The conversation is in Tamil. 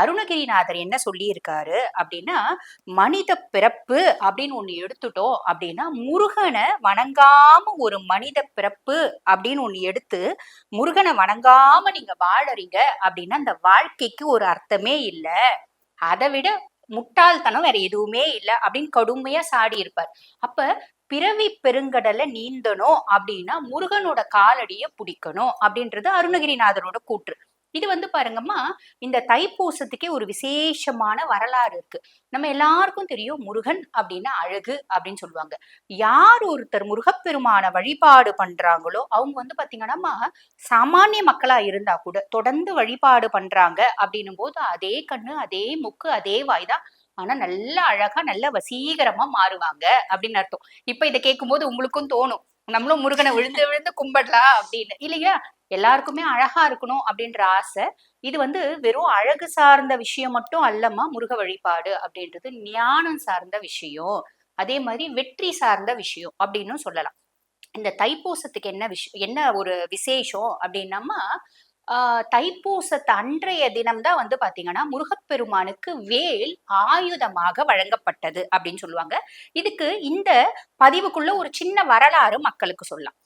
அருணகிரிநாதர் என்ன சொல்லியிருக்காரு அப்படின்னா மனித பிறப்பு அப்படின்னு ஒன்று எடுத்துட்டோம் அப்படின்னா முருகனை வணங்காம ஒரு மனித பிறப்பு அப்படின்னு ஒன்று எடுத்து முருகனை வணங்காம நீங்க வாழறீங்க அப்படின்னா அந்த வாழ்க்கைக்கு ஒரு அர்த்தமே இல்லை. அதை விட முட்டாள்தனம் வேற எதுவுமே இல்லை அப்படின்னு கடுமையா சாடி இருப்பார் அப்ப பிறவி பெருங்கடலை நீந்தணும் அப்படின்னா முருகனோட காலடிய பிடிக்கணும் அப்படின்றது அருணகிரிநாதரோட கூற்று. இது வந்து பாருங்கம்மா இந்த தைப்பூசத்துக்கே ஒரு விசேஷமான வரலாறு இருக்கு. நம்ம எல்லாருக்கும் தெரியும் முருகன் அப்படின்னா அழகு அப்படின்னு சொல்லுவாங்க. யார் ஒருத்தர் முருகப்பெருமான வழிபாடு பண்றாங்களோ அவங்க வந்து பாத்தீங்கன்னா சாமானிய மக்களா இருந்தா கூட தொடர்ந்து வழிபாடு பண்றாங்க அப்படின்னும் போது அதே கண்ணு அதே முக்கு அதே வாய் தான். ஆனா நல்ல அழகா நல்ல வசீகரமா மாறுவாங்க அப்படின்னு அர்த்தம். இப்ப இதை கேட்கும்போது உங்களுக்கும் தோணும். நம்மளும் முருகனை விழுந்து விழுந்து கும்பிடலாம் அப்படின்னு. இல்லையா? எல்லாருக்குமே அழகா இருக்கணும் அப்படின்ற ஆசை. இது வந்து வெறும் அழகு சார்ந்த விஷயம் மட்டும் அல்லம்மா முருக வழிபாடு அப்படின்றது ஞானம் சார்ந்த விஷயம். அதே மாதிரி வெற்றி சார்ந்த விஷயம் அப்படின்னு சொல்லலாம். இந்த தைப்பூசத்துக்கு என்ன விஷயம் என்ன ஒரு விசேஷம் அப்படின்னம்மா ஆஹ் தைப்பூசத்து அன்றைய தினம்தான் வந்து பாத்தீங்கன்னா முருகப்பெருமானுக்கு வேல் ஆயுதமாக வழங்கப்பட்டது அப்படின்னு சொல்லுவாங்க. இதுக்கு இந்த பதிவுக்குள்ள ஒரு சின்ன வரலாறு மக்களுக்கு சொல்லலாம்.